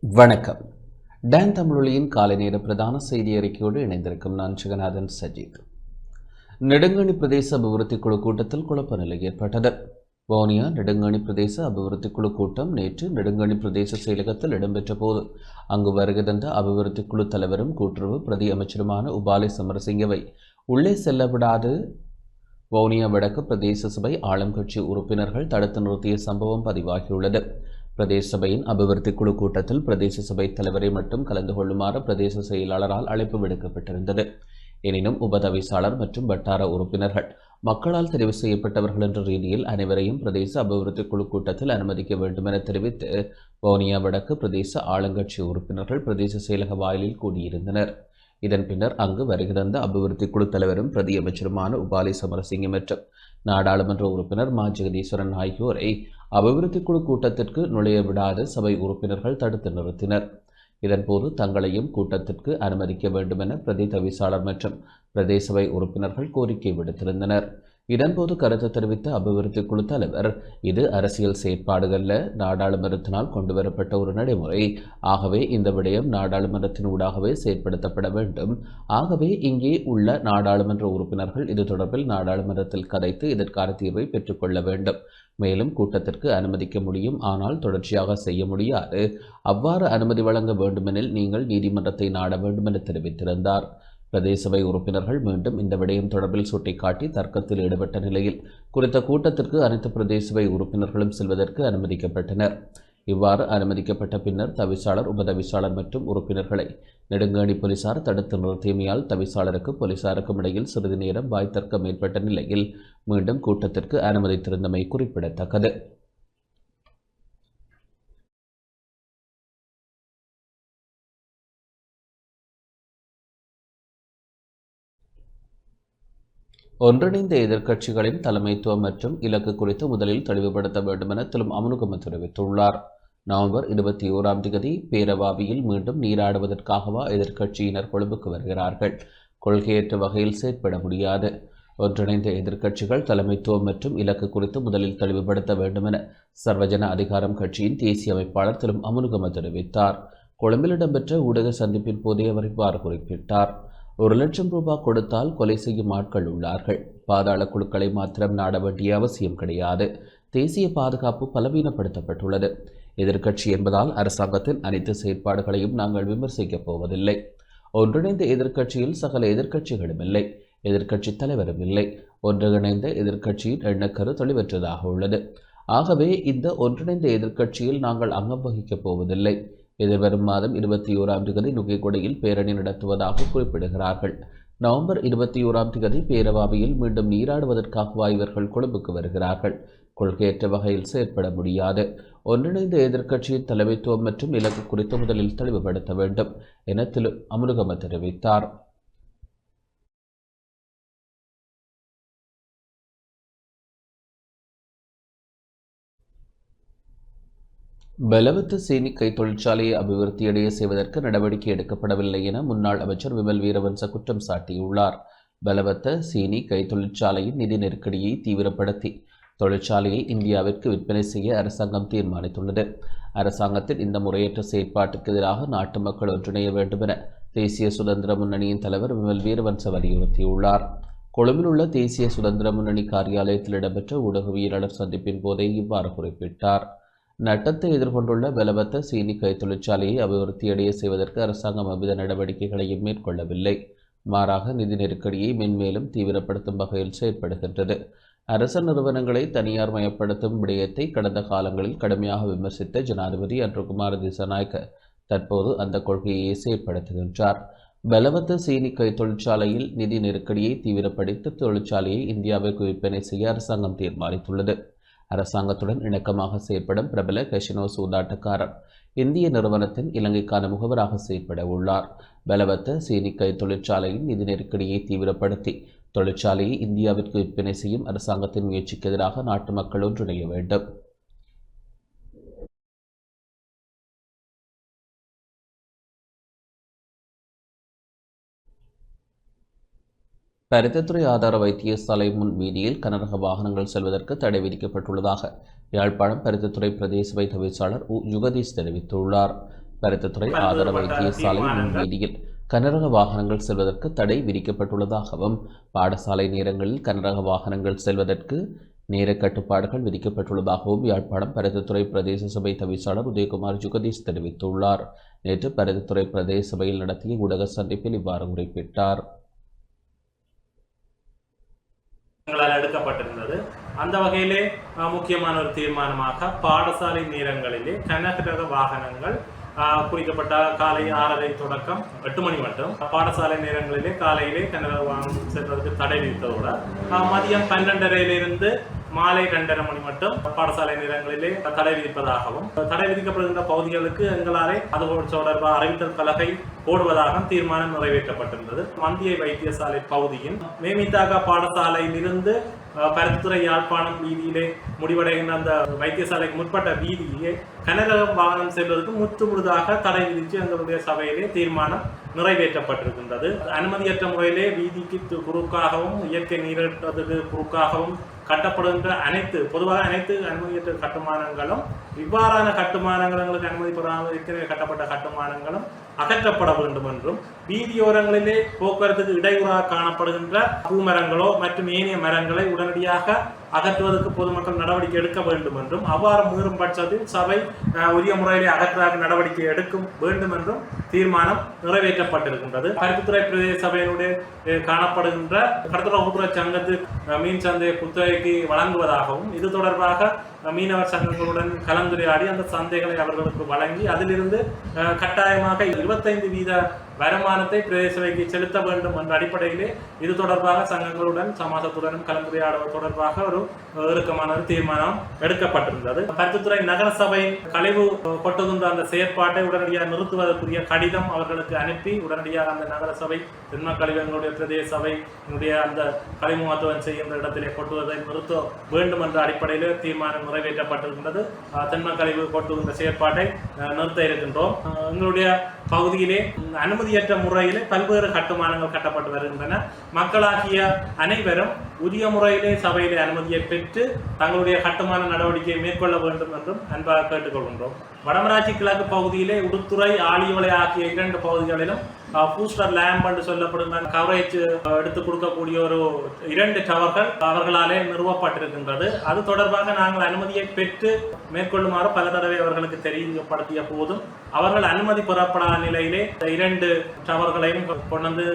வணக்கம். டேன் தமிழொலியின் காலை நேர பிரதான செய்தி அறிக்கையோடு இணைந்திருக்கும் நான் ஜெகநாதன் சஜித். நெடுங்கணி பிரதேச அபிவிருத்தி குழு கூட்டத்தில் குழப்ப நிலை ஏற்பட்டது. வவுனியா நெடுங்கணி பிரதேச அபிவிருத்தி குழு கூட்டம் நேற்று நெடுங்கணி பிரதேச செயலகத்தில் இடம்பெற்ற போது அங்கு வருகை தந்த அபிவிருத்தி குழு தலைவரும் கூட்டுறவு பிரதி அமைச்சருமான உபாலை சமரசிங்கவை உள்ளே செல்ல விடாது. வவுனியா வடக்கு பிரதேச சபை ஆளும் கட்சி உறுப்பினர்கள் தடுத்து நிறுத்திய சம்பவம் பதிவாகியுள்ளது. பிரதேச சபையின் அபிவிருத்தி குழு கூட்டத்தில் பிரதேச சபை தலைவரை மட்டும் கலந்து கொள்ளுமாறு பிரதேச செயலாளரால் அழைப்பு விடுக்கப்பட்டிருந்தது. எனினும் உபதவிசாளர் மற்றும் வட்டார உறுப்பினர்கள் மக்களால் தெரிவு செய்யப்பட்டவர்கள் என்ற ரீதியில் அனைவரையும் பிரதேச அபிவிருத்தி குழு கூட்டத்தில் அனுமதிக்க வேண்டும் என தெரிவித்து வவுனியா வடக்கு பிரதேச ஆளுங்கட்சி உறுப்பினர்கள் பிரதேச செயலக வாயிலில் கூடியிருந்தனர். இதன் பின்னர் அங்கு வருகிறந்த அபிவிருத்தி குழு தலைவரும் பிரதி அமைச்சருமான உபாலி சமரசிங்கம் மற்றும் நாடாளுமன்ற உறுப்பினர் மா. ஜெகதீஸ்வரன் ஆகியோரை அபிவிருத்தி குழு கூட்டத்திற்கு நுழைய விடாது சபை உறுப்பினர்கள் தடுத்து நிறுத்தினர். இதன்போது தங்களையும் கூட்டத்திற்கு அனுமதிக்க வேண்டும் என பிரதி தவிசாளர் மற்றும் பிரதேச சபை உறுப்பினர்கள் கோரிக்கை விடுத்திருந்தனர். இதன்போது கருத்து தெரிவித்த அபிவிருத்தி குழு தலைவர் இது அரசியல் செயற்பாடுகளில் நாடாளுமன்றத்தினால் கொண்டுவரப்பட்ட ஒரு நடைமுறை. ஆகவே இந்த விடயம் நாடாளுமன்றத்தின் ஊடாகவே செயற்படுத்தப்பட வேண்டும். ஆகவே இங்கே உள்ள நாடாளுமன்ற உறுப்பினர்கள் இது தொடர்பில் நாடாளுமன்றத்தில் கதைத்து இதற்கான தீர்வை பெற்றுக்கொள்ள வேண்டும். மேலும் கூட்டத்திற்கு அனுமதிக்க முடியும். ஆனால் தொடர்ச்சியாக செய்ய முடியாது. அவ்வாறு அனுமதி வழங்க வேண்டுமெனில் நீங்கள் நீதிமன்றத்தை நாட வேண்டும் என தெரிவித்திருந்தார். பிரதேசவை உறுப்பினர்கள் மீண்டும் இந்த விடயம் தொடர்பில் சுட்டிக்காட்டி தர்க்கத்தில் ஈடுபட்ட நிலையில் குறித்த கூட்டத்திற்கு அனைத்து பிரதேசவை உறுப்பினர்களும் செல்வதற்கு அனுமதிக்கப்பட்டனர். இவ்வாறு அனுமதிக்கப்பட்ட பின்னர் தவிசாளர் உபதவிசாளர் மற்றும் உறுப்பினர்களை நெடுங்கேணி போலீசார் தடுத்து நிறுத்தியமையால் தவிசாளருக்கு போலீசாருக்கும் இடையில் சிறிது நேரம் வாய் தர்க்கம் ஏற்பட்ட நிலையில் மீண்டும் கூட்டத்திற்கு அனுமதித்திருந்தமை குறிப்பிடத்தக்கது. ஒன்றிணைந்த எதிர்க்கட்சிகளின் தலைமைத்துவம் மற்றும் இலக்கு குறித்து முதலில் தெளிவுபடுத்த வேண்டும் என திலும் அமுனுகம தெரிவித்துள்ளார். நவம்பர் இருபத்தி ஓராம் தேதி பேரவாவியில் மீண்டும் நீராடுவதற்காகவா எதிர்க்கட்சியினர் கொழும்புக்கு வருகிறார்கள். கொள்கையற்ற வகையில் செயற்பட முடியாது. ஒன்றிணைந்த எதிர்க்கட்சிகள் தலைமைத்துவம் மற்றும் இலக்கு குறித்து முதலில் தெளிவுபடுத்த வேண்டும் என சர்வஜன அதிகாரம் கட்சியின் தேசிய அமைப்பாளர் திலும் அமுனுகம தெரிவித்தார். கொழும்பில் இடம்பெற்ற ஊடக சந்திப்பின் போதே அவர் இவ்வாறு குறிப்பிட்டார். ஒரு லட்சம் ரூபாய் கொடுத்தால் கொலை செய்யும் ஆட்கள் உள்ளார்கள். பாதாள குழுக்களை மாத்திரம் நாட வேண்டிய அவசியம் கிடையாது. தேசிய பாதுகாப்பு பலவீனப்படுத்தப்பட்டுள்ளது. எதிர்க்கட்சி என்பதால் அரசாங்கத்தின் அனைத்து செயற்பாடுகளையும் நாங்கள் விமர்சிக்கப் போவதில்லை. ஒன்றிணைந்த எதிர்க்கட்சியில் சகல எதிர்க்கட்சிகளும் இல்லை. எதிர்க்கட்சி தலைவரும் இல்லை. ஒன்றிணைந்த எதிர்க்கட்சியின் எண்ணக்கரு தெளிவற்றதாக உள்ளது. ஆகவே இந்த ஒன்றிணைந்த எதிர்க்கட்சியில் நாங்கள் அங்கம் வகிக்கப் போவதில்லை. எதிர்வரும் மாதம் இருபத்தி ஓராம் தேதி நுகைக்கொடையில் பேரணி நடத்துவதாக குறிப்பிடுகிறார்கள். நவம்பர் இருபத்தி ஓராம் தேதி பேரவாவியில் மீண்டும் நீராடுவதற்காகவா இவர்கள் கொழும்புக்கு வருகிறார்கள். கொள்கையற்ற வகையில் செயற்பட முடியாது. ஒன்றிணைந்த எதிர்க்கட்சியின் தலைமைத்துவம் மற்றும் இலக்கு குறித்து முதலில் தெளிவுபடுத்த வேண்டும் என திரு. அமுருகம தெரிவித்தார். பலவத்த சீனி கை தொழிற்சாலையை அபிவிருத்தியடைய செய்வதற்கு நடவடிக்கை எடுக்கப்படவில்லை என முன்னாள் அமைச்சர் விமல் வீரவன்ச குற்றம் சாட்டியுள்ளார். பலவத்த சீனி கை தொழிற்சாலையின் நிதி நெருக்கடியை தீவிரப்படுத்தி தொழிற்சாலையை இந்தியாவிற்கு விற்பனை செய்ய அரசாங்கம் தீர்மானித்துள்ளது. அரசாங்கத்தின் இந்த முறையற்ற செயற்பாட்டுக்கு எதிராக நாட்டு மக்கள் ஒன்றிணைய வேண்டும் என தேசிய சுதந்திர முன்னணியின் தலைவர் விமல் வீரவன்ச வலியுறுத்தியுள்ளார். கொழும்பில் உள்ள தேசிய சுதந்திர முன்னணி காரியாலயத்தில் இடம்பெற்ற ஊடகவியலாளர் சந்திப்பின் போதே இவ்வாறு குறிப்பிட்டார். நட்டத்தை எதிர்கொண்டுள்ள பலபத்த சீனி கைத்தொழிற்சாலையை அபிவிருத்தியடைய செய்வதற்கு அரசாங்கம் அவ்வித நடவடிக்கைகளையும் மேற்கொள்ளவில்லை. மாறாக நிதி நெருக்கடியை மென்மேலும் தீவிரப்படுத்தும் வகையில் செயற்படுகின்றது. அரச நிறுவனங்களை தனியார் மயப்படுத்தும் விடயத்தை கடந்த காலங்களில் கடுமையாக விமர்சித்த ஜனாதிபதி அன்றுகுமார் திசநாயக்க தற்போது அந்த கொள்கையை செயற்படுத்துகின்றார். பலவத்த சீனி கை தொழிற்சாலையில் நிதி நெருக்கடியை தீவிரப்படுத்தி தொழிற்சாலையை இந்தியாவிற்கு விற்பனை செய்ய அரசாங்கம் தீர்மானித்துள்ளது. அரசாங்கத்துடன் இணக்கமாக செயற்படும் பிரபல கஷினோ சூதாட்டக்காரர் இந்திய நிறுவனத்தின் இலங்கைக்கான முகவராக செயற்பட உள்ளார். பலவத்த சீனிக்கை தொழிற்சாலையின் நிதி நெருக்கடியை தீவிரப்படுத்தி தொழிற்சாலையை இந்தியாவிற்கு விற்பனை செய்யும் அரசாங்கத்தின் முயற்சிக்கு எதிராக நாட்டு மக்கள் ஒன்றிணைய வேண்டும். பருத்தித்துறை ஆதார வைத்தியசாலை முன் வீதியில் கனரக வாகனங்கள் செல்வதற்கு தடை விதிக்கப்பட்டுள்ளதாக யாழ்ப்பாணம் பருத்தித்துறை பிரதேச வைத்தவிசாளர் உ. யுகதீஷ் தெரிவித்துள்ளார். பருத்தித்துறை ஆதார வைத்தியசாலை முன்வீதியில் கனரக வாகனங்கள் செல்வதற்கு தடை விதிக்கப்பட்டுள்ளதாகவும் பாடசாலை நேரங்களில் கனரக வாகனங்கள் செல்வதற்கு நேர கட்டுப்பாடுகள் விதிக்கப்பட்டுள்ளதாகவும் யாழ்ப்பாணம் பருத்தித்துறை பிரதேச சபை தவிசாளர் உதயகுமார் ஜுகதீஷ் தெரிவித்துள்ளார். நேற்று பருத்தித்துறை பிரதேச சபையில் நடத்திய ஊடக சந்திப்பில் இவ்வாறு குறிப்பிட்டார். எங்களால் எடுக்கப்பட்டிருந்தது. அந்த வகையிலே முக்கியமான ஒரு தீர்மானமாக பாடசாலை நேரங்களிலே கனகரக வாகனங்கள் குறிக்கப்பட்ட காலை ஆறரை தொடக்கம் எட்டு மணி மட்டும் பாடசாலை நேரங்களிலே காலையிலே கனரக வாகனம் செல்வதற்கு தடை விதித்ததோட மதியம் பன்னெண்டரையிலிருந்து மாலை ரெண்டரை மணி மட்டும் பாடசாலை நேரங்களிலே தடை விதிப்பதாகவும் தடை விதிக்கப்படுகின்ற பகுதிகளுக்கு எங்களாலே அது தொடர்பாக அறிவித்தல் பலகை போடுவதாக தீர்மானம் நிறைவேற்றப்பட்டிருந்தது. மந்திய வைத்தியசாலை பகுதியின் மேமிதாக பாடசாலையிலிருந்து அஹ், யாழ்ப்பாணம் வீதியிலே முடிவடைகின்ற அந்த வைத்தியசாலைக்கு முற்பட்ட வீதியே கனரக வாகனம் செல்வதற்கு முற்று முழுதாக தடை விதித்து எங்களுடைய சபையிலே தீர்மானம் நிறைவேற்றப்பட்டிருக்கின்றது. அனுமதியற்ற முறையிலே வீதிக்கு குறுக்காகவும் இயற்கை நீரேற்றத்துக்கு குறுக்காகவும் கட்டப்படுகின்ற அனைத்து பொதுவாக அனைத்து அனுமதியற்ற கட்டுமானங்களும் இவ்வாறான கட்டுமானங்கள் எங்களுக்கு அனுமதி பெறாமல் ஏற்கனவே கட்டப்பட்ட கட்டுமானங்களும் அகற்றப்பட வேண்டும் என்றும் வீதியோரங்களிலே போக்குவரத்துக்கு இடையூறாக காணப்படுகின்ற பூமரங்களோ மற்றும் ஏனைய மரங்களை உடனடியாக அகற்றுவதற்கு பொதுமக்கள் நடவடிக்கை எடுக்க வேண்டும் என்றும் அவ்வாறு மீறும் பட்சத்தில் சபை உரிய முறையிலே அகற்றாக நடவடிக்கை எடுக்கும் வேண்டும் என்றும் தீர்மானம் நிறைவேற்றப்பட்டிருக்கின்றது. பருத்தித்துறை பிரதேச சபையினுடைய காணப்படுகின்ற கடத்தொடர்புத்துறை சங்கத்து மீன் சந்தையை குத்தகைக்கு வழங்குவதாகவும் இது தொடர்பாக மீனவர் சங்கங்களுடன் கலந்துரையாடி அந்த சந்தைகளை அவர்களுக்கு வழங்கி அதிலிருந்து கட்டாயமாக இருபத்தைந்து வீத வருமானத்தை பிரதேச சபைக்கு செலுத்த வேண்டும் என்ற அடிப்படையிலே இது தொடர்பாக சங்கங்களுடன் சமாசத்துடனும் கலந்துரையாடுவது தொடர்பாக ஒரு இறுக்கமான ஒரு தீர்மானம் எடுக்கப்பட்டிருந்தது. பருத்தித்துறை நகர சபையின் கழிவு கொட்டுகின்ற அந்த செயற்பாட்டை உடனடியாக நிறுத்துவதற்குரிய கடிதம் அவர்களுக்கு அனுப்பி உடனடியாக அந்த நகர சபை தென்ம கழிவங்களுடைய பிரதேச சபையினுடைய அந்த கழிமுகத்துவம் செய்கின்ற இடத்திலே கொட்டுவதை நிறுத்த வேண்டும் என்ற அடிப்படையிலே தீர்மானம் நிறைவேற்றப்பட்டிருக்கின்றது. தென்மக்கழிவு கொட்டுகின்ற செயற்பாட்டை நிறுத்த இருக்கின்றோம். எங்களுடைய பகுதியிலே அனுமதியற்ற முறையிலே பல்வேறு கட்டுமானங்கள் கட்டப்பட்டு வருகின்றன. மக்களாகிய அனைவரும் உரிய முறையிலே சபையிலே அனுமதியை பெற்று தங்களுடைய கட்டுமான நடவடிக்கையை மேற்கொள்ள வேண்டும் என்றும் அன்பாக கேட்டுக்கொள்கின்றோம். வடமராட்சி கிழக்கு பகுதியிலே உடுத்துறை ஆலியோலை ஆகிய இரண்டு பகுதிகளிலும் பூஸ்டர் லேம்ப் என்று சொல்லப்படும் கவரேஜ் எடுத்து கொடுக்கக்கூடிய ஒரு இரண்டு டவர்கள் அவர்களாலே நிறுவப்பட்டிருக்கின்றது. அது தொடர்பாக நாங்கள் அனுமதியை பெற்று மேற்கொள்ளுமாறு பல தடவை அவர்களுக்கு தெரியப்படுத்திய போதும் அவர்கள் அனுமதி பெறப்படாத நிலையிலே இந்த இரண்டு டவர்களையும் கொண்டு வந்து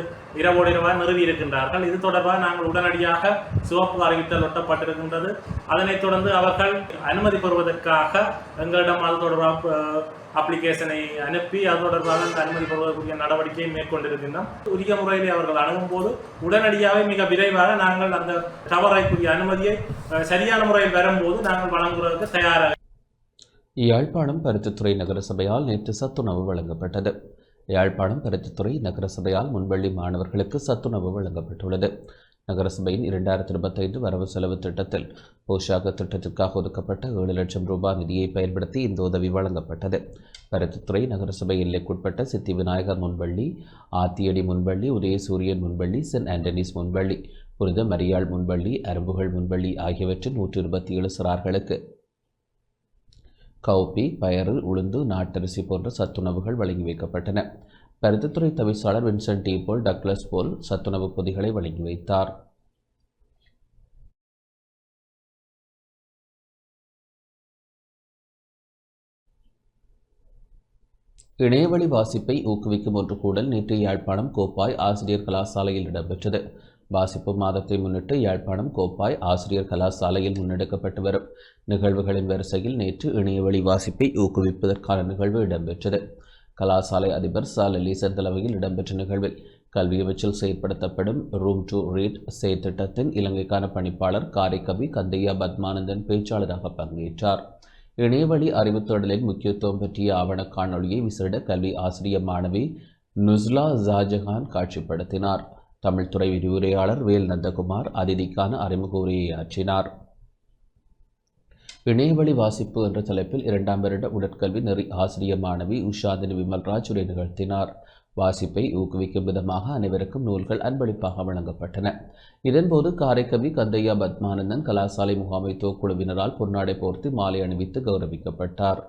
இரவோடு இரவாக நிறுவி இருக்கின்றார்கள். இது தொடர்பாக நாங்கள் உடனடியாக சிவப்பு அறிவித்தல் ஒட்டப்பட்டிருக்கின்றது. அதனைத் தொடர்ந்து அவர்கள் அனுமதி பெறுவதற்காக எங்களிடம் அது தொடர்பாக அப்ளிகேஷனை அனுப்பி அது தொடர்பாக அந்த அனுமதி பெறுவதற்குரிய நடவடிக்கையை மேற்கொண்டிருக்கின்றோம். உரிய முறையில் அவர்கள் அணுகும் போது உடனடியாக மிக விரைவாக நாங்கள் அந்த தவறைக்குரிய அனுமதியை அஹ், சரியான முறையில் வரும்போது நாங்கள் வழங்குவதற்கு தயாராக யாழ்ப்பாணம் பருத்தித்துறை நகரசபையால் நேற்று சத்துணவு வழங்கப்பட்டது. யாழ்ப்பாணம் பருத்தித்துறை நகரசபையால் முன்வள்ளி மாணவர்களுக்கு சத்துணவு வழங்கப்பட்டுள்ளது. நகரசபையின் இரண்டாயிரத்தி இருபத்தைந்து வரவு செலவு திட்டத்தில் போஷாக திட்டத்திற்காக ஒதுக்கப்பட்ட ஏழு லட்சம் ரூபாய் நிதியை பயன்படுத்தி இந்த உதவி வழங்கப்பட்டது. பருத்தித்துறை நகரசபை எல்லைக்குட்பட்ட சித்தி விநாயகர் முன்வள்ளி ஆத்தியடி முன்வள்ளி உதயசூரியன் முன்வள்ளி சென்ட் ஆண்டனிஸ் முன்வள்ளி புனித மரியாள் முன்வள்ளி அரும்புகள் முன்வள்ளி ஆகியவற்றின் நூற்றி இருபத்தி ஏழு சிறார்களுக்கு. கவுப்பி பயறு உளுந்து நாட்டரிசி போன்ற சத்துணவுகள் வழங்கி வைக்கப்பட்டன. கருத்துத்துறை தவிசாளர் Vincent de Paul Douglas Paul சத்துணவு பொதிகளை வழங்கி வைத்தார். இணையவழி வாசிப்பை ஊக்குவிக்கும் ஒன்று கூடல் நேற்று யாழ்ப்பாணம் கோப்பாய் ஆசிரியர் கலாசாலையில் இடம்பெற்றது. வாசிப்பு மாதத்தை முன்னிட்டு யாழ்ப்பாணம் கோப்பாய் ஆசிரியர் கலாசாலையில் முன்னெடுக்கப்பட்டு வரும். நிகழ்வுகளின் வரிசையில் நேற்று இணையவழி வாசிப்பை ஊக்குவிப்பதற்கான நிகழ்வு இடம்பெற்றது. கலாசாலை அதிபர் சா லலீசன் தலைமையில் இடம்பெற்ற நிகழ்வில் கல்வி அமைச்சில் செயற்படுத்தப்படும் ரூம் டு ரீட் செயற்திட்டத்தின் இலங்கைக்கான பணிப்பாளர் காரைக்கவி கந்தையா பத்மானந்தன் பேச்சாளராக பங்கேற்றார். இணையவழி அறிவுத்தொடலின் முக்கியத்துவம் பற்றிய ஆவண காணொளியை விசேட கல்வி ஆசிரியர் மாணவி நுஸ்லா ஜாஜஹான் காட்சிப்படுத்தினார். தமிழ்துறை விரிவுரையாளர் வேல் நந்தகுமார் அதிதிக்கான அறிமுக உரையை ஆற்றினார். இணையவழி வாசிப்பு என்ற தலைப்பில் இரண்டாம் வருட உடற்கல்வி நெறி ஆசிரியர் மாணவி உஷாதினி விமல்ராஜ் உரை நிகழ்த்தினார். வாசிப்பை ஊக்குவிக்கும் விதமாக அனைவருக்கும் நூல்கள் அன்பளிப்பாக வழங்கப்பட்டன. இதன்போது காரைக்கவி கந்தையா பத்மானந்தன் கலாசாலை முகாமைத்துவ குழுவினரால் பொன்னாடை போர்த்து மாலை அணிவித்து கௌரவிக்கப்பட்டார்.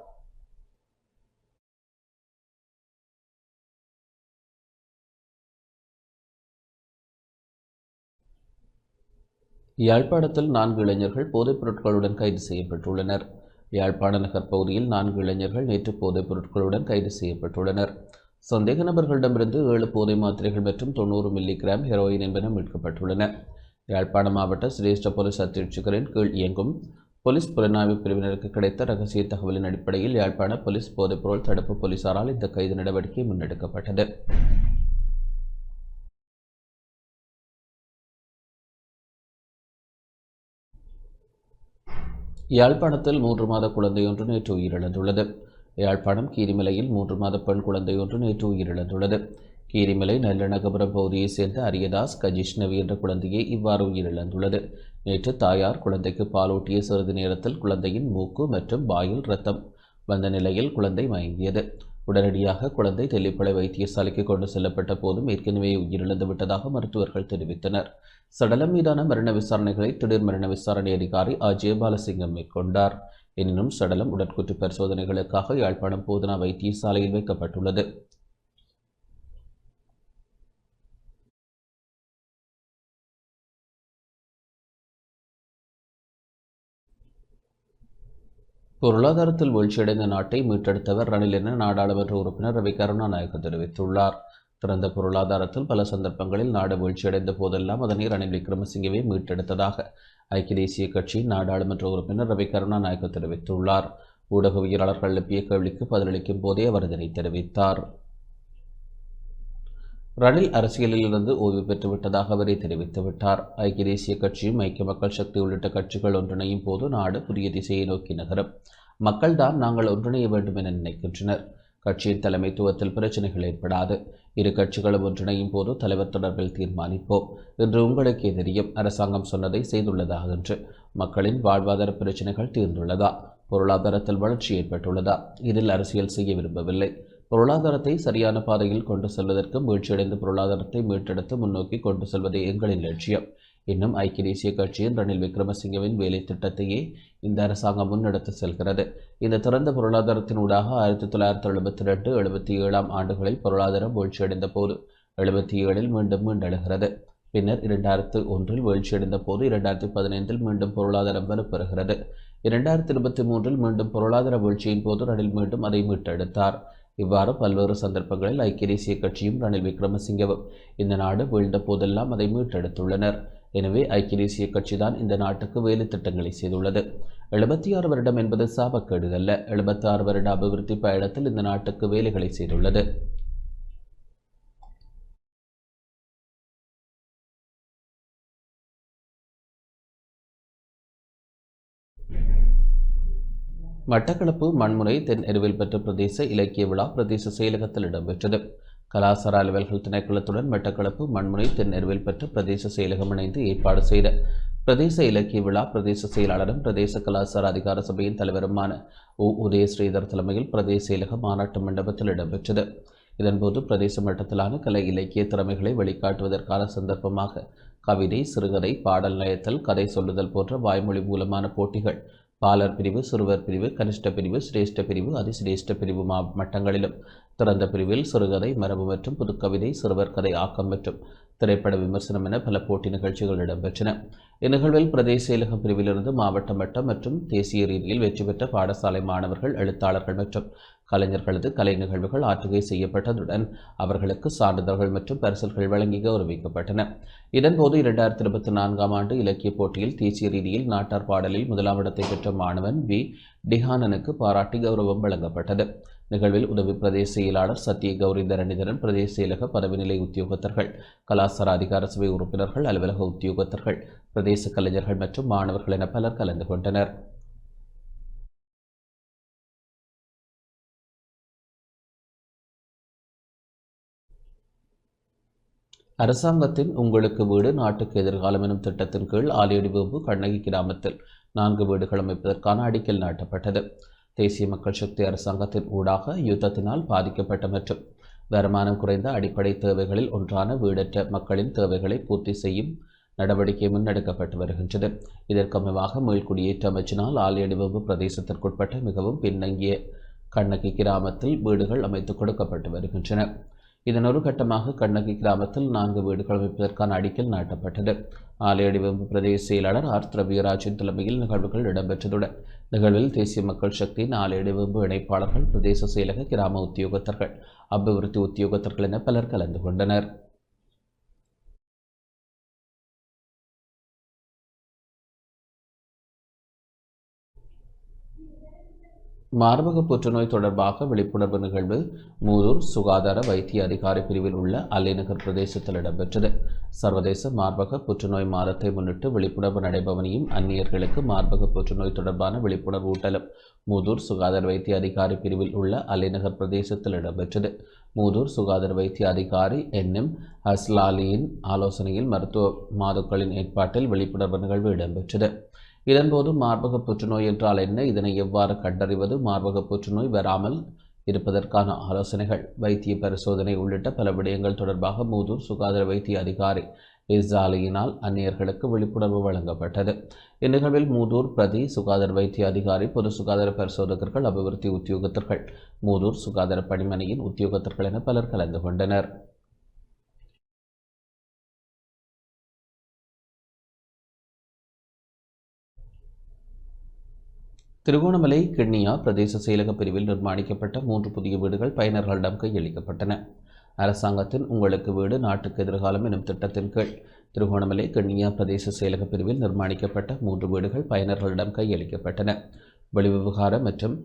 யாழ்ப்பாணத்தில் நான்கு இளைஞர்கள் போதைப் பொருட்களுடன் கைது செய்யப்பட்டுள்ளனர். யாழ்ப்பாண நகர் பகுதியில் நான்கு இளைஞர்கள் நேற்று போதைப் பொருட்களுடன் கைது செய்யப்பட்டுள்ளனர். சந்தேக நபர்களிடமிருந்து ஏழு போதை மாத்திரைகள் மற்றும் தொண்ணூறு மில்லி கிராம் ஹெரோயின் என்பன மீட்கப்பட்டுள்ளன. யாழ்ப்பாண மாவட்ட சிரேஷ்ட போலீஸ் அத்தியட்சகரின் கீழ் இயங்கும் போலீஸ் புலனாய்வு பிரிவினருக்கு கிடைத்த ரகசிய தகவலின் அடிப்படையில் யாழ்ப்பாண போலீஸ் போதைப்பொருள் தடுப்பு போலீசாரால் இந்த கைது நடவடிக்கை முன்னெடுக்கப்பட்டது. யாழ்ப்பாணத்தில் மூன்று மாத குழந்தையொன்று நேற்று உயிரிழந்துள்ளது. யாழ்ப்பாணம் கீரிமலையில் மூன்று மாத பெண் குழந்தையொன்று நேற்று உயிரிழந்துள்ளது. கீரிமலை நல்லநகபுரம் பகுதியைச் சேர்ந்த அரியதாஸ் கஜிஷ்ணவி என்ற குழந்தையை இவ்வாறு உயிரிழந்துள்ளது. நேற்று தாயார் குழந்தைக்கு பாலூட்டிய சிறிது நேரத்தில் குழந்தையின் மூக்கு மற்றும் வாயில் ரத்தம் வந்த நிலையில் குழந்தை மயங்கியது. உடனடியாக குழந்தை தெல்லிப்பளை வைத்தியசாலைக்கு கொண்டு செல்லப்பட்ட போதும் ஏற்கனவே உயிரிழந்து விட்டதாக மருத்துவர்கள் தெரிவித்தனர். சடலம் மீதான மரண விசாரணைகளை திடீர் மரண விசாரணை அதிகாரி அஜயபாலசிங்கம் மேற்கொண்டார். எனினும் சடலம் உடற்குற்று பரிசோதனைகளுக்காக யாழ்ப்பாணம் போதனா வைத்தியசாலையில் வைக்கப்பட்டுள்ளது. பொருளாதாரத்தில் வீழ்ச்சியடைந்த நாட்டை மீட்டெடுத்தவர் ரணில் என நாடாளுமன்ற உறுப்பினர் ரவி கருணாநாயக்க தெரிவித்துள்ளார். திறந்த பொருளாதாரத்தில் பல சந்தர்ப்பங்களில் நாடு வீழ்ச்சியடைந்த போதெல்லாம் அதனை ரணில் விக்ரமசிங்கவே மீட்டெடுத்ததாக ஐக்கிய தேசிய கட்சியின் நாடாளுமன்ற உறுப்பினர் ரவி கருணாநாயக்க தெரிவித்துள்ளார். ஊடகவியலாளர்கள் எழுப்பிய கேள்விக்கு பதிலளிக்கும் போதே அவர் இதனை தெரிவித்தார். ரணில் அரசியலிலிருந்து ஓய்வு பெற்றுவிட்டதாக அவரே தெரிவித்துவிட்டார். ஐக்கிய தேசிய கட்சியும் ஐக்கிய மக்கள் சக்தி உள்ளிட்ட கட்சிகள் ஒன்றிணையும் போது நாடு புதிய திசையை நோக்கி நகரும். மக்கள்தான் நாங்கள் ஒன்றிணைய வேண்டும் என நினைக்கின்றனர். கட்சியின் தலைமைத்துவத்தில் பிரச்சனைகள் ஏற்படாது. இரு கட்சிகளும் ஒன்றிணையும் போது தலைவர் தொடர்பில் தீர்மானிப்போம். இன்று உங்களுக்கே தெரியும் அரசாங்கம் சொன்னதை செய்துள்ளதா என்று. மக்களின் வாழ்வாதார பிரச்சனைகள் தீர்ந்துள்ளதா? பொருளாதாரத்தில் வளர்ச்சி ஏற்பட்டுள்ளதா? இதில் அரசியல் செய்ய விரும்பவில்லை. பொருளாதாரத்தை சரியான பாதையில் கொண்டு செல்வதற்கு வீழ்ச்சியடைந்த பொருளாதாரத்தை மீட்டெடுத்து முன்னோக்கி கொண்டு செல்வதே எங்களின் லட்சியம். இன்னும் ஐக்கிய தேசிய கட்சியின் ரணில் விக்ரமசிங்கவின் வேலை திட்டத்தையே இந்த அரசாங்கம் முன்னெடுத்து செல்கிறது. இந்த திறந்த பொருளாதாரத்தினூடாக ஆயிரத்தி தொள்ளாயிரத்தி எழுபத்தி ரெண்டு எழுபத்தி ஏழாம் ஆண்டுகளில் பொருளாதாரம் வீழ்ச்சியடைந்த போது எழுபத்தி ஏழில் மீண்டும் மீண்டெழுகிறது பின்னர் இரண்டாயிரத்து ஒன்றில் வீழ்ச்சியடைந்த போது இரண்டாயிரத்தி பதினைந்தில் மீண்டும் பொருளாதாரம் வலுப்பெறுகிறது இரண்டாயிரத்தி இருபத்தி மூன்றில் மீண்டும் பொருளாதார வீழ்ச்சியின் போது ரணில் மீண்டும் அதை மீட்டெடுத்தார். இவ்வாறு பல்வேறு சந்தர்ப்பங்களில் ஐக்கிய தேசிய கட்சியும் ரணில் விக்ரமசிங்கவும் இந்த நாடு வீழ்ந்த போதெல்லாம் அதை மீட்டெடுத்துள்ளனர். எனவே ஐக்கிய தேசிய கட்சிதான் இந்த நாட்டுக்கு வேலை திட்டங்களை செய்துள்ளது. எழுபத்தி ஆறு வருடம் என்பது சாபக்கேடு அல்ல. எழுபத்தி ஆறு வருட அபிவிருத்தி பயணத்தில் இந்த நாட்டுக்கு வேலைகளை செய்துள்ளது. மட்டக்களப்பு மண்முனை தென் எருவில் பெற்ற பிரதேச இலக்கிய விழா பிரதேச செயலகத்தில் இடம்பெற்றது. கலாசார அலுவல்கள் திணைக்களத்துடன் மட்டக்களப்பு மண்முனை தென் எருவில் பெற்ற பிரதேச செயலகம் இணைந்து ஏற்பாடு செய்த பிரதேச இலக்கிய விழா பிரதேச செயலாளரும் பிரதேச கலாசார அதிகார சபையின் தலைவருமான உ. உதய ஸ்ரீதர் தலைமையில் பிரதேச செயலக மாநாட்டு மண்டபத்தில் இடம்பெற்றது. இதன்போது பிரதேச மட்டத்திலான கலை இலக்கிய திறமைகளை வெளிக்காட்டுவதற்கான சந்தர்ப்பமாக கவிதை சிறுகதை பாடல் நயத்தல் கதை சொல்லுதல் போன்ற வாய்மொழி மூலமான போட்டிகள் பாலர் பிரிவு சிறுவர் பிரிவு கனிஷ்ட பிரிவு சிரேஷ்ட பிரிவு அதிசிரேஷ்ட பிரிவு மா மட்டங்களிலும். திறந்த பிரிவில் சிறுகதை மரபு மற்றும் புதுக்கவிதை சிறுவர் கதை ஆக்கம் மற்றும் திரைப்பட விமர்சனம் என பல போட்டி நிகழ்ச்சிகள் இடம்பெற்றன. இந்நிகழ்வில் பிரதேச செயலகம் பிரிவிலிருந்து மாவட்ட மட்டம் மற்றும் தேசிய ரீதியில் வெற்றி பெற்ற பாடசாலை மாணவர்கள் எழுத்தாளர்கள் மற்றும் கலைஞர்களது கலை நிகழ்வுகள் ஆற்றுகை செய்யப்பட்டதுடன் அவர்களுக்கு சான்றிதழ்கள் மற்றும் பரிசல்கள் வழங்கி கௌரவிக்கப்பட்டன இதன்போது இரண்டாயிரத்தி இருபத்தி நான்காம் ஆண்டு இலக்கிய போட்டியில் தேசிய ரீதியில் நாட்டார் பாடலில் முதலாம் இடத்தை பெற்ற மாணவன் வி. டிஹானனுக்கு பாராட்டி கௌரவம் வழங்கப்பட்டது. நிகழ்வில் உதவி பிரதேச செயலாளர் சத்திய கௌரி தரணிதரன் பிரதேச செயலக பதவிநிலை உத்தியோகத்தர்கள் கலாசார அதிகார சபை உறுப்பினர்கள் அலுவலக உத்தியோகத்தர்கள் பிரதேச கலைஞர்கள் மற்றும் மாணவர்கள் என பலர் கலந்து கொண்டனர். அரசாங்கத்தின் உங்களுக்கு வீடு நாட்டுக்கு எதிர்காலம் எனும் திட்டத்தின் கீழ் ஆலியடிவம்பு கண்ணகி கிராமத்தில் நான்கு வீடுகள் அமைப்பதற்கான அடிக்கல் நாட்டப்பட்டது. தேசிய மக்கள் சக்தி அரசாங்கத்தின் ஊடாக யுத்தத்தினால் பாதிக்கப்பட்ட மற்றும் வருமானம் குறைந்த அடிப்படை தேவைகளில் ஒன்றான வீடற்ற மக்களின் தேவைகளை பூர்த்தி செய்யும் நடவடிக்கை முன்னெடுக்கப்பட்டு வருகின்றது. இதற்கமைவாக மீள்குடியேற்ற அமைச்சினால் ஆலியடிவம்பு பிரதேசத்திற்குட்பட்ட மிகவும் பின்னங்கிய கண்ணகி கிராமத்தில் வீடுகள் அமைத்து கொடுக்கப்பட்டு வருகின்றன. இதன் ஒரு கட்டமாக கண்ணகி கிராமத்தில் நான்கு வீடுகள் அமைப்பதற்கான அடிக்கல் நாட்டப்பட்டது. ஆலையடிவம்பு பிரதேச செயலாளர் ஆர். வீராஜின் தலைமையில் நிகழ்வுகள் இடம்பெற்றதுடன் நிகழ்வில் தேசிய மக்கள் சக்தியின் ஆலையடிவம்பு இணைப்பாளர்கள் பிரதேச செயலக கிராம உத்தியோகத்தர்கள் அபிவிருத்தி உத்தியோகத்தர்கள் என பலர் கலந்து கொண்டனர். மார்பக புற்றுநோய் தொடர்பாக விழிப்புணர்வு நிகழ்வு மூதூர் சுகாதார வைத்திய அதிகாரி பிரிவில் உள்ள அல்லிநகர் பிரதேசத்தில் இடம்பெற்றது. சர்வதேச மார்பக புற்றுநோய் மாதத்தை முன்னிட்டு விழிப்புணர்வு நடைபவனியும் அந்நியர்களுக்கு மார்பக புற்றுநோய் தொடர்பான விழிப்புணர்வு ஊட்டலும் மூதூர் சுகாதார வைத்திய அதிகாரி பிரிவில் உள்ள அல்லிநகர் பிரதேசத்தில் இடம்பெற்றது. மூதூர் சுகாதார வைத்திய அதிகாரி என்எம் ஹஸ்லாலியின் ஆலோசனையில் மருத்துவ மாதுக்களின் ஏற்பாட்டில் விழிப்புணர்வு நிகழ்வு இடம்பெற்றது. இதன்போது மார்பக புற்றுநோய் என்றால் என்ன? இதனை எவ்வாறு கண்டறிவது? மார்பக புற்றுநோய் வராமல் இருப்பதற்கான ஆலோசனைகள். வைத்திய பரிசோதனை உள்ளிட்ட பல விடயங்கள் தொடர்பாக மூதூர் சுகாதார வைத்திய அதிகாரி இஸ்ஸாலியினால் அந்நியர்களுக்கு விழிப்புணர்வு வழங்கப்பட்டது. இந்நிகழ்வில் மூதூர் பிரதி சுகாதார வைத்திய அதிகாரி பொது சுகாதார பரிசோதகர்கள் அபிவிருத்தி உத்தியோகத்தர்கள் மூதூர் சுகாதார பணிமனையின் உத்தியோகத்தர்கள் என பலர் கலந்து கொண்டனர். திருகோணமலை கிண்ணியா பிரதேச செயலக பிரிவில் நிர்மாணிக்கப்பட்ட மூன்று புதிய வீடுகள் பயனர்களிடம் கையளிக்கப்பட்டன. அரசாங்கத்தின் உங்களுக்கு வீடு நாட்டுக்கு எதிர்காலம் எனும் திட்டத்தின் கீழ் திருகோணமலை கிண்ணியா பிரதேச செயலக பிரிவில் நிர்மாணிக்கப்பட்ட மூன்று வீடுகள் பயனர்களிடம் கையளிக்கப்பட்டன. வெளிவிவகாரம் மற்றும்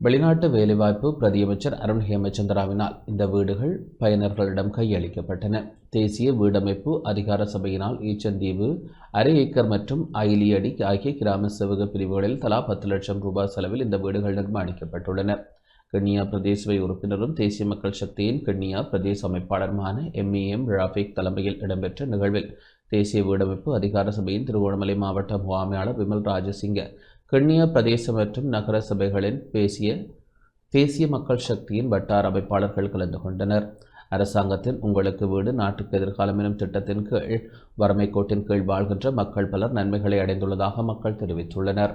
வெளிநாட்டு வேலைவாய்ப்பு பிரதியமைச்சர் அருண் ஹேமச்சந்திராவினால் இந்த வீடுகள் பயனர்களிடம் கையளிக்கப்பட்டன. தேசிய வீடமைப்பு அதிகார சபையினால் ஈச்சந்தீவு அரை ஏக்கர் மற்றும் ஐலியடி ஆகிய கிராம சேவக பிரிவுகளில் தலா பத்து லட்சம் ரூபாய் செலவில் இந்த வீடுகள் நிர்மாணிக்கப்பட்டுள்ளன. கிண்ணியா பிரதேசவை உறுப்பினரும் தேசிய மக்கள் சக்தியின் கண்ணியா பிரதேச அமைப்பாளருமான எம்ஏஎம் ராஃபிக் தலைமையில் இடம்பெற்ற நிகழ்வில் தேசிய வீடமைப்பு அதிகார சபையின் திருகோணமலை மாவட்ட முகாமையாளர் விமல் ராஜசிங்க கிண்ணியா பிரதேச மற்றும் நகர சபைகளின் பேசிய தேசிய மக்கள் சக்தியின் வட்டார அமைப்பாளர்கள் கலந்து கொண்டனர். அரசாங்கத்தின் உங்களுக்கு வீடு நாட்டுக்கு எதிர்காலம் எனும் திட்டத்தின் கீழ் வறுமை கோட்டின் கீழ் வாழ்கின்ற மக்கள் பலர் நன்மைகளை அடைந்துள்ளதாக மக்கள் தெரிவித்துள்ளனர்.